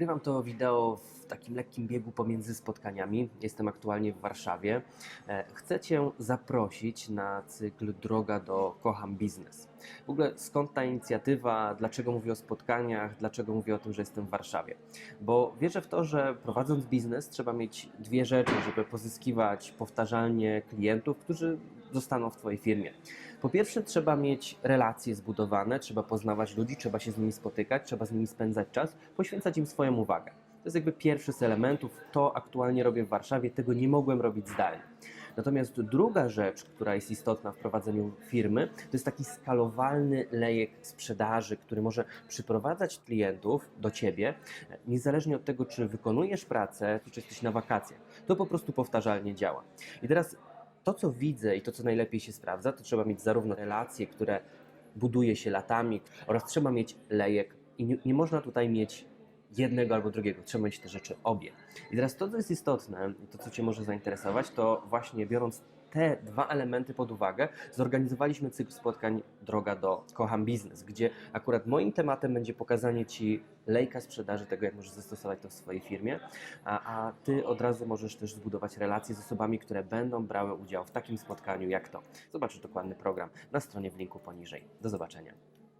Nagrywam to wideo w takim lekkim biegu pomiędzy spotkaniami. Jestem aktualnie w Warszawie. E, Chcę Cię zaprosić na cykl Droga do Kocham Biznes. W ogóle skąd ta inicjatywa, dlaczego mówię o spotkaniach, dlaczego mówię o tym, że jestem w Warszawie? Bo wierzę w to, że prowadząc biznes trzeba mieć dwie rzeczy, żeby pozyskiwać powtarzalnie klientów, którzy zostaną w Twojej firmie. Po pierwsze, trzeba mieć relacje zbudowane, trzeba poznawać ludzi, trzeba się z nimi spotykać, trzeba z nimi spędzać czas, poświęcać im swoją uwagę. To jest jakby pierwszy z elementów, to aktualnie robię w Warszawie, tego nie mogłem robić zdalnie. Natomiast druga rzecz, która jest istotna w prowadzeniu firmy, to jest taki skalowalny lejek sprzedaży, który może przyprowadzać klientów do ciebie, niezależnie od tego, czy wykonujesz pracę, czy jesteś na wakacjach. To po prostu powtarzalnie działa. I teraz to, co widzę i to, co najlepiej się sprawdza, to trzeba mieć zarówno relacje, które buduje się latami, oraz trzeba mieć lejek. I nie, nie można tutaj mieć jednego albo drugiego, trzeba mieć te rzeczy obie. I teraz to, co jest istotne, to, co Cię może zainteresować, to właśnie biorąc te dwa elementy pod uwagę, zorganizowaliśmy cykl spotkań Droga do Kocham Biznes, gdzie akurat moim tematem będzie pokazanie Ci lejka sprzedaży, tego jak możesz zastosować to w swojej firmie, a, a Ty od razu możesz też zbudować relacje z osobami, które będą brały udział w takim spotkaniu jak to. Zobaczysz dokładny program na stronie w linku poniżej. Do zobaczenia.